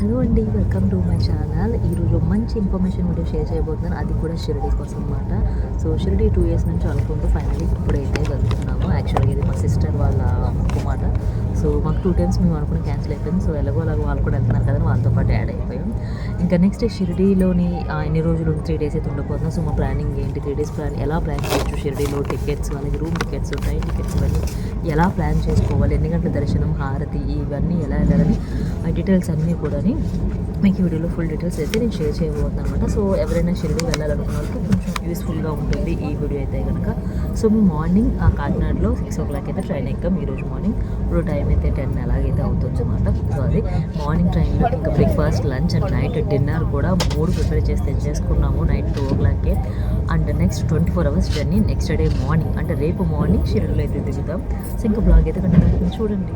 Hello అండి welcome to my channel. ఈరోజు మంచి ఇన్ఫర్మేషన్ వీడియో షేర్ చేయబోతున్నాను. అది కూడా షిరిడి కోసం అనమాట సో షిరిడి టూ ఇయర్స్ నుంచి అనుకుంటూ ఫైనలీ ఇప్పుడైతే వెళ్తున్నాము యాక్చువల్గా ఇది మా సిస్టర్ వాళ్ళ మొక్కు అన్నమాట సో మాకు టూ టైమ్స్ మేము అనుకుని క్యాన్సిల్ అయిపోయింది. సో ఎలాగో అలాగో వాళ్ళు కూడా వెళ్తున్నారు కదా వాళ్ళతో పాటు యాడ్ అయిపోయాం. ఇంకా నెక్స్ట్ షిరిడీలోని ఎన్ని రోజులు త్రీ డేస్ అయితే ఉండబోతున్నాం సో మా ప్లానింగ్ ఏంటి? త్రీ డేస్ ప్లాన్ ఎలా ప్లాన్ చేయొచ్చు షిరిడీలో? టికెట్స్ అలాగే రూమ్ టికెట్స్ ట్రైన్ టికెట్స్ ఇవన్నీ ఎలా ప్లాన్ చేసుకోవాలి? ఎన్ని గంటల దర్శనం హారతి ఇవన్నీ ఎలా వెళ్ళాలని ఆ డీటెయిల్స్ అన్నీ కూడా మీకు వీడియోలో ఫుల్ డీటెయిల్స్ అయితే నేను షేర్ చేయబోతున్నాను అనమాట సో ఎవరైనా షిరిడి వెళ్ళాలనుకున్న వాళ్ళకి కొంచెం యూస్ఫుల్గా ఉంటుంది ఈ వీడియో అయితే కనుక సో మార్నింగ్ ఆ కాకినాడలో సిక్స్ ఓ క్లాక్ అయితే ట్రైన్ ఎక్కాం. ఈరోజు మార్నింగ్ ఇప్పుడు టైం అయితే టెన్ అలాగైతే అవుతుంది అనమాట సో అది మార్నింగ్ టైంలో ఇంకా breakfast lunch and night dinner కూడా మూడు ప్రిపేర్ చేసి తెచ్చేసుకున్నాము నైట్ టూ ఓ క్లాక్కే and next twenty four hours journey next day morning అంటే రేపు మార్నింగ్ షిరిడిలో అయితే దిగుతాం సో ఇంకా బ్లాగ్ అయితే కంటే చూడండి.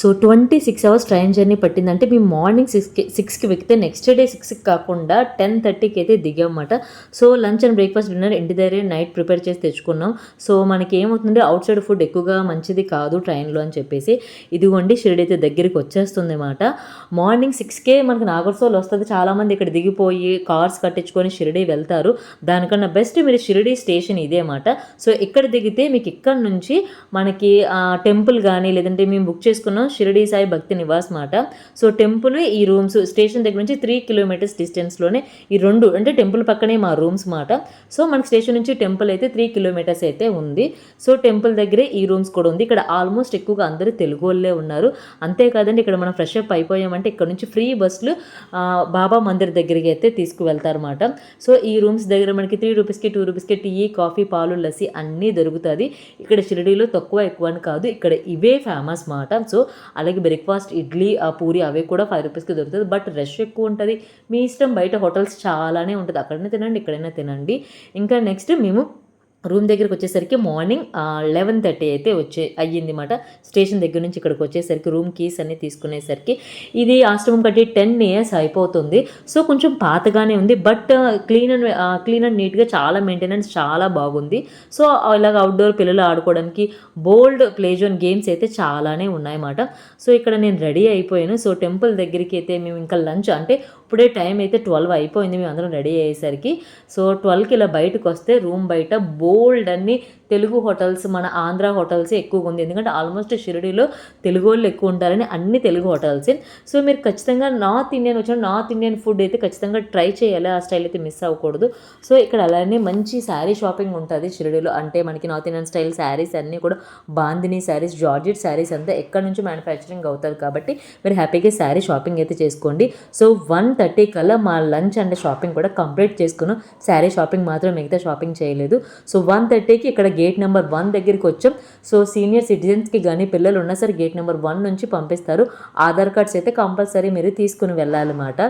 So twenty six hours train journey పట్టిందంటే మేము మార్నింగ్ సిక్స్కి సిక్స్కి వెక్కితే నెక్స్ట్ డే సిక్స్కి కాకుండా టెన్ థర్టీకి అయితే దిగామన్నమాట. So lunch and breakfast dinner ఇంటి దగ్గర నైట్ ప్రిపేర్ చేసి తెచ్చుకున్నాం. సో మనకి ఏమవుతుందంటే అవుట్ సైడ్ ఫుడ్ ఎక్కువగా మంచిది కాదు ట్రైన్లో అని చెప్పేసి. ఇదిగోండి షిరిడి అయితే దగ్గరికి వచ్చేస్తుంది అన్నమాట మార్నింగ్ సిక్స్కే మనకి నాగర్సోల్ వస్తుంది. చాలామంది ఇక్కడ దిగిపోయి కార్స్ కట్టించుకొని షిరిడి వెళ్తారు. దానికన్నా బెస్ట్ మీరు షిరిడి స్టేషన్ ఇదే అన్నమాట సో ఇక్కడ దిగితే మీకు ఇక్కడ నుంచి మనకి టెంపుల్ కానీ లేదంటే మేము బుక్ చేసుకున్నాం. షిరిడి సాయి భక్తి నివాస్ మాట. సో టెంపుల్ ఈ రూమ్స్ స్టేషన్ దగ్గర నుంచి త్రీ కిలోమీటర్స్ డిస్టెన్స్లోనే ఈ రెండు అంటే టెంపుల్ పక్కనే మా రూమ్స్ మాట. సో మనకి స్టేషన్ నుంచి టెంపుల్ అయితే త్రీ కిలోమీటర్స్ అయితే ఉంది. సో టెంపుల్ దగ్గరే ఈ రూమ్స్ కూడా ఉంది. ఇక్కడ ఆల్మోస్ట్ ఎక్కువగా అందరూ తెలుగు వాళ్ళే ఉన్నారు. అంతేకాదండి ఇక్కడ మనం ఫ్రెష్ అప్ అయిపోయామంటే ఇక్కడ నుంచి ఫ్రీ బస్సులు బాబా మందిర్ దగ్గరికి అయితే తీసుకువెళ్తారన్నమాట సో ఈ రూమ్స్ దగ్గర మనకి త్రీ రూపీస్కి టూ రూపీస్కి టీ కాఫీ పాలు లస్సీ అన్నీ దొరుకుతుంది. ఇక్కడ షిరిడీలో తక్కువ ఎక్కువ అని కాదు. ఇక్కడ ఇవే ఫేమస్ మాట. సో అలాగే బ్రేక్ఫాస్ట్ ఇడ్లీ ఆ పూరి అవి కూడా ఫైవ్ రూపీస్కి దొరుకుతుంది బట్ రష్ ఎక్కువ ఉంటుంది. మీ ఇష్టం బయట హోటల్స్ చాలానే ఉంటుంది. అక్కడనే తినండి ఇక్కడైనా తినండి. ఇంకా నెక్స్ట్ మేము రూమ్ దగ్గరికి వచ్చేసరికి మార్నింగ్ లెవెన్ థర్టీ అయితే వచ్చే అయ్యింది మాట స్టేషన్ దగ్గర నుంచి ఇక్కడికి వచ్చేసరికి రూమ్ కీస్ అన్ని తీసుకునేసరికి ఇది ఆశ్రమం కట్టి టెన్ ఇయర్స్ అయిపోతుంది. సో కొంచెం పాతగానే ఉంది. But clean and clean and నీట్గా చాలా మెయింటెనెన్స్ చాలా బాగుంది. సో ఇలాగ అవుట్డోర్ పిల్లలు ఆడుకోవడానికి బోల్డ్ ప్లే జోన్ గేమ్స్ అయితే చాలానే ఉన్నాయన్నమాట సో ఇక్కడ నేను రెడీ అయిపోయాను. సో టెంపుల్ దగ్గరికి అయితే మేము ఇంకా లంచ్ అంటే అప్పుడే టైం అయితే ట్వెల్వ్ అయిపోయింది మేము అందరం రెడీ అయ్యేసరికి. సో ట్వెల్వ్కి ఇలా బయటకు వస్తే రూమ్ బయట బోల్డ్ అన్ని తెలుగు హోటల్స్ మన ఆంధ్ర హోటల్స్ ఎక్కువగా ఉంది. ఎందుకంటే ఆల్మోస్ట్ షిరిడీలో తెలుగు వాళ్ళు ఎక్కువ ఉంటారని అన్ని తెలుగు హోటల్స్ సో మీరు ఖచ్చితంగా నార్త్ ఇండియన్ వచ్చిన నార్త్ ఇండియన్ ఫుడ్ అయితే ఖచ్చితంగా ట్రై చేయాలి. ఆ స్టైల్ అయితే మిస్ అవ్వకూడదు. సో ఇక్కడ అలానే మంచి శారీ షాపింగ్ ఉంటుంది షిరిడీలో. అంటే మనకి నార్త్ ఇండియన్ స్టైల్ శారీస్ అన్నీ కూడా బాందిని శారీస్ జార్జెట్ శారీస్ అంతా ఎక్కడి నుంచి మ్యానుఫ్యాక్చరింగ్ అవుతుంది కాబట్టి మీరు హ్యాపీగా శారీ షాపింగ్ అయితే చేసుకోండి. సో వన్ థర్టీ కల్లా మా లంచ్ అండ్ షాపింగ్ కూడా కంప్లీట్ చేసుకున్నాం. శారీ షాపింగ్ మాత్రం మిగతా షాపింగ్ చేయలేదు. సో వన్ థర్టీకి ఇక్కడ గేట్ నెంబర్ వన్ దగ్గరికి వచ్చాం. సో సీనియర్ సిటిజన్స్కి కానీ పిల్లలు ఉన్నా సరే గేట్ నెంబర్ వన్ నుంచి పంపిస్తారు. ఆధార్ కార్డ్స్ అయితే కంపల్సరీ మీరు తీసుకుని వెళ్ళాలన్నమాట.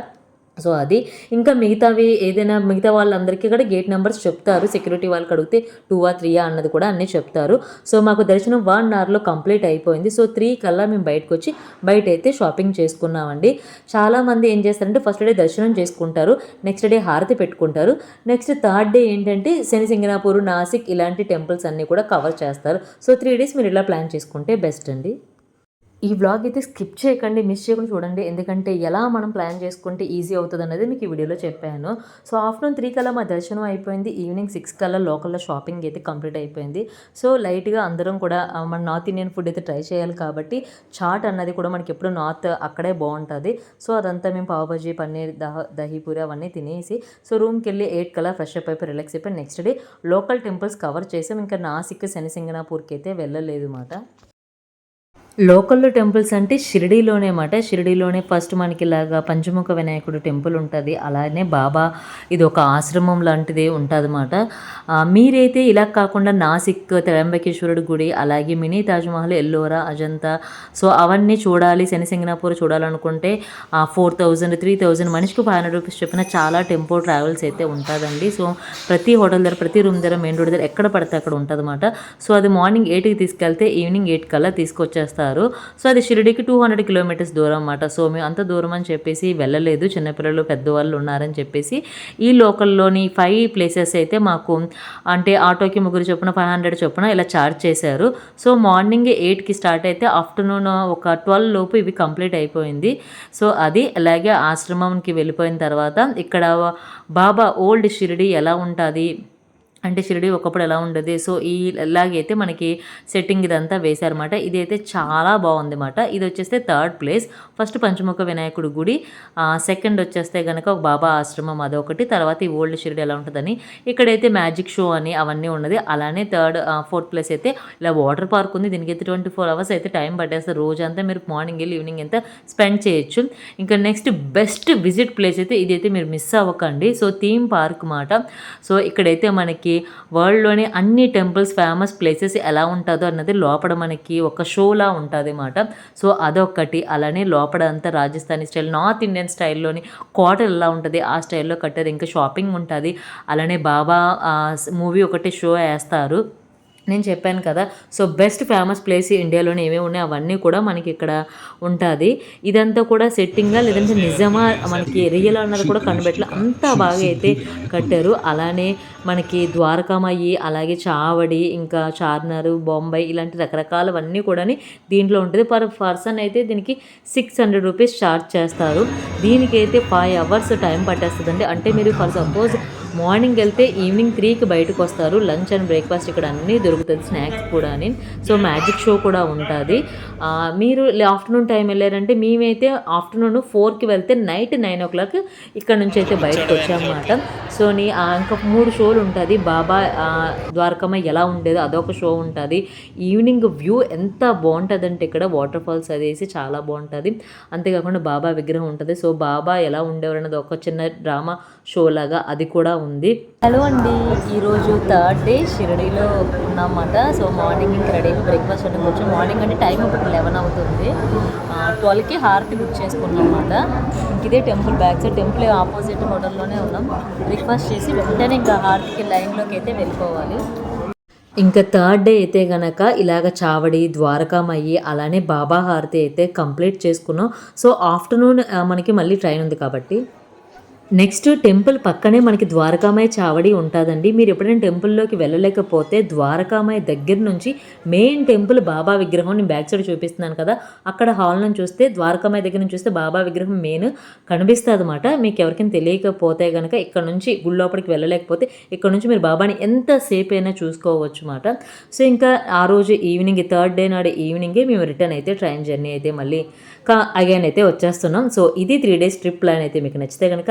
సో అది. ఇంకా మిగతావి ఏదైనా మిగతా వాళ్ళందరికీ కూడా గేట్ నెంబర్స్ చెప్తారు. సెక్యూరిటీ వాళ్ళకి అడిగితే టూ ఆ త్రీ అన్నది కూడా అన్నీ చెప్తారు. సో మాకు దర్శనం వన్ అవర్లో కంప్లీట్ అయిపోయింది. సో త్రీ కల్లా మేము బయటకు వచ్చి బయట అయితే షాపింగ్ చేసుకున్నామండి. చాలామంది ఏం చేస్తారంటే ఫస్ట్ డే దర్శనం చేసుకుంటారు. నెక్స్ట్ డే హారతి పెట్టుకుంటారు. నెక్స్ట్ థర్డ్ డే ఏంటంటే శని సింగనాపూర్ నాసిక్ ఇలాంటి టెంపుల్స్ అన్నీ కూడా కవర్ చేస్తారు. సో త్రీ డేస్ మీరు ఇలా ప్లాన్ చేసుకుంటే బెస్ట్ అండి. ఈ వ్లాగ్ అయితే స్కిప్ చేయకండి మిస్ చేయకుండా చూడండి. ఎందుకంటే ఎలా మనం ప్లాన్ చేసుకుంటే ఈజీ అవుతుంది అనేది మీకు ఈ వీడియోలో చెప్పాను. సో ఆఫ్టర్నూన్ త్రీ కల్లా మా దర్శనం అయిపోయింది. ఈవినింగ్ సిక్స్ కల్లా లోకల్లో షాపింగ్ అయితే కంప్లీట్ అయిపోయింది. సో లైట్గా అందరం కూడా మన నార్త్ ఇండియన్ ఫుడ్ అయితే ట్రై చేయాలి కాబట్టి చాట్ అన్నది కూడా మనకి ఎప్పుడు నార్త్ అక్కడే బాగుంటుంది. సో అదంతా మేము పావుబజీ పన్నీర్ దహ దహీపూరి అవన్నీ తినేసి సో రూమ్కి వెళ్ళి ఎయిట్ కల్లా ఫ్రెష్ అప్ అయిపోయి రిలాక్స్ అయిపోయి next day local temples cover చేసాం ఇంకా నాసిక్ శనిసింగనాపూర్కి అయితే వెళ్ళలేదు మాట లోకల్లో టెంపుల్స్ అంటే షిరిడీలోనే మాట షిరిడీలోనే ఫస్ట్ మనకి ఇలాగా పంచముఖ వినాయకుడు టెంపుల్ ఉంటుంది. అలానే బాబా ఇది ఒక ఆశ్రమం లాంటిది ఉంటుందన్నమాట మీరైతే ఇలా కాకుండా నాసిక్ త్రయంబకేశ్వరుడు గుడి అలాగే మినీ తాజ్మహల్ ఎల్లోరా అజంతా సో అవన్నీ చూడాలి. శనిసింగనాపూర్ చూడాలనుకుంటే ఫోర్ థౌజండ్ త్రీ థౌజండ్ మనిషికి ఫైవ్ హండ్రెడ్ రూపీస్ చెప్పిన చాలా టెంపో ట్రావెల్స్ అయితే ఉంటుందండి. సో ప్రతి హోటల్ దగ్గర ప్రతి రూమ్ దగ్గర మెయిన్ రోడ్ దగ్గర ఎక్కడ పడితే అక్కడ ఉంటుందన్నమాట సో అది మార్నింగ్ ఎయిట్కి తీసుకెళ్తే ఈవినింగ్ ఎయిట్ కల్లా తీసుకొచ్చేస్తారు. వస్తారు సో అది షిరిడికి టూ హండ్రెడ్ కిలోమీటర్స్ దూరం అన్నమాట. సో మేము అంత దూరం అని చెప్పేసి వెళ్ళలేదు. చిన్నపిల్లలు పెద్దవాళ్ళు ఉన్నారని చెప్పేసి ఈ లోకల్లోని ఫైవ్ ప్లేసెస్ అయితే మాకు అంటే ఆటోకి ముగ్గురు చొప్పున ఫైవ్ హండ్రెడ్ చొప్పున ఇలా ఛార్జ్ చేశారు. సో మార్నింగ్ ఎయిట్కి స్టార్ట్ అయితే ఆఫ్టర్నూన్ ఒక ట్వెల్వ్ లోపు ఇవి కంప్లీట్ అయిపోయింది. సో అది అలాగే ఆశ్రమంకి వెళ్ళిపోయిన తర్వాత ఇక్కడ బాబా ఓల్డ్ షిరిడి ఎలా ఉంటుంది? అంటే షిరిడి ఒకప్పుడు ఎలా ఉండేది? సో ఈ ఇలాగైతే మనకి సెట్టింగ్ ఇదంతా వేశారన్నమాట. ఇది అయితే చాలా బాగుంది అన్నమాట ఇది వచ్చేస్తే థర్డ్ ప్లేస్ ఫస్ట్ పంచముఖ వినాయకుడు గుడి. సెకండ్ వచ్చేస్తే కనుక ఒక బాబా ఆశ్రమం అదొకటి. తర్వాత ఈ ఓల్డ్ షిరిడి ఎలా ఉంటుందని. ఇక్కడైతే మ్యాజిక్ షో అని అవన్నీ ఉన్నది. అలానే థర్డ్ ఫోర్త్ ప్లేస్ అయితే ఇలా వాటర్ పార్క్ ఉంది. దీనికి అయితే ట్వంటీ ఫోర్ అవర్స్ అయితే టైం పట్టేస్తారు రోజంతా మీరు మార్నింగ్ వెళ్ళి ఈవినింగ్ ఎంత స్పెండ్ చేయొచ్చు. ఇంకా నెక్స్ట్ బెస్ట్ విజిట్ ప్లేస్ అయితే ఇదైతే మీరు మిస్ అవ్వకండి. సో థీమ్ పార్క్ మాట. సో ఇక్కడైతే మనకి వరల్డ్లోనే అన్ని టెంపుల్స్ ఫేమస్ ప్లేసెస్ ఎలా ఉంటుందో అన్నది లోపల మనకి ఒక షోలా ఉంటుంది అన్నమాట సో అదొక్కటి. అలానే లోపల అంతా రాజస్థానీ స్టైల్ నార్త్ ఇండియన్ స్టైల్లోని కోటలు ఎలా ఉంటుంది ఆ స్టైల్లో కట్టారు. ఇంకా షాపింగ్ ఉంటుంది. అలానే బాబా మూవీ ఒకటి షో వేస్తారు. నేను చెప్పాను కదా. సో బెస్ట్ ఫేమస్ ప్లేస్ ఇండియాలోనే ఏమేమి ఉన్నాయి అవన్నీ కూడా మనకి ఇక్కడ ఉంటుంది. ఇదంతా కూడా సెట్టింగా లేదంటే నిజమా మనకి రియల్ అన్నది కూడా కనిపెట్టలే. అంత బాగా అయితే కట్టారు. అలానే మనకి ద్వారకామయ్యి అలాగే చావడి ఇంకా చార్మినార్ బొంబాయి ఇలాంటి రకరకాలవన్నీ కూడా దీంట్లో ఉంటుంది. పర్ పర్సన్ అయితే దీనికి సిక్స్ హండ్రెడ్ రూపీస్ ఛార్జ్ చేస్తారు. దీనికైతే ఫైవ్ అవర్స్ టైం పట్టేస్తుందండి. అంటే మీరు ఫర్ సపోజ్ మార్నింగ్ వెళ్తే ఈవినింగ్ త్రీకి బయటకు వస్తారు. లంచ్ అండ్ బ్రేక్ఫాస్ట్ ఇక్కడ అన్నీ దొరుకుతుంది స్నాక్స్ కూడా అని. సో మ్యాజిక్ షో కూడా ఉంటుంది. మీరు ఆఫ్టర్నూన్ టైం వెళ్ళారంటే మేమైతే ఆఫ్టర్నూన్ ఫోర్కి వెళ్తే నైట్ నైన్ ఓ క్లాక్ ఇక్కడ నుంచి అయితే బయటకు వచ్చామన్నమాట. సో నీ ఇంకా మూడు షోలు ఉంటుంది. బాబా ద్వారకమ్మ ఎలా ఉండేదో అదొక షో ఉంటుంది. ఈవినింగ్ వ్యూ ఎంత బాగుంటుందంటే ఇక్కడ వాటర్ ఫాల్స్ అదేసి చాలా బాగుంటుంది. అంతేకాకుండా బాబా విగ్రహం ఉంటుంది. సో బాబా ఎలా ఉండేవారు అన్నది ఒక చిన్న డ్రామా షో లాగా అది కూడా ఉంది. హలో అండి. ఈరోజు థర్డ్ డే షిరడీలో ఉన్నామాట. సో మార్నింగ్ ఇంక రెడీ బ్రేక్ఫాస్ట్ అంటే కొంచెం మార్నింగ్ అంటే టైం ఇప్పుడు లెవెన్ అవుతుంది. ట్వెల్వ్కి హారతి బుక్ చేసుకున్నాం అనమాట ఇంక ఇదే temple back side. Temple opposite హోటల్లోనే ఉన్నాం. బ్రేక్ఫాస్ట్ చేసి వెంటనే ఇంకా హారతికి లైన్లోకి అయితే వెళ్ళిపోవాలి. ఇంకా థర్డ్ డే అయితే గనక ఇలాగ చావడి ద్వారకామయ్యి అలానే బాబా హారతి అయితే కంప్లీట్ చేసుకున్నాం. సో ఆఫ్టర్నూన్ మనకి మళ్ళీ ట్రైన్ ఉంది కాబట్టి. నెక్స్ట్ టెంపుల్ పక్కనే మనకి ద్వారకామాయ చావడి ఉంటుందండి. మీరు ఎప్పుడైనా టెంపుల్లోకి వెళ్ళలేకపోతే ద్వారకామాయ దగ్గర నుంచి మెయిన్ టెంపుల్ బాబా విగ్రహం నేను బ్యాక్ సైడ్ చూపిస్తున్నాను కదా అక్కడ హాల్ నుంచి చూస్తే ద్వారకామాయ దగ్గర నుంచి చూస్తే బాబా విగ్రహం మెయిన్ కనిపిస్తుంది అనమాట మీకు ఎవరికైనా తెలియకపోతే కనుక ఇక్కడ నుంచి గుడి లోపలికి వెళ్ళలేకపోతే ఇక్కడ నుంచి మీరు బాబాని ఎంతసేపు అయినా చూసుకోవచ్చు అనమాట సో ఇంకా ఆ రోజు ఈవినింగ్ థర్డ్ డే నాడు ఈవినింగే మేము రిటర్న్ అయితే ట్రైన్ జర్నీ అయితే మళ్ళీ అగైన్ అయితే వచ్చేస్తున్నాం. సో ఇది త్రీ డేస్ ట్రిప్ ప్లాన్ అయితే మీకు నచ్చితే కనుక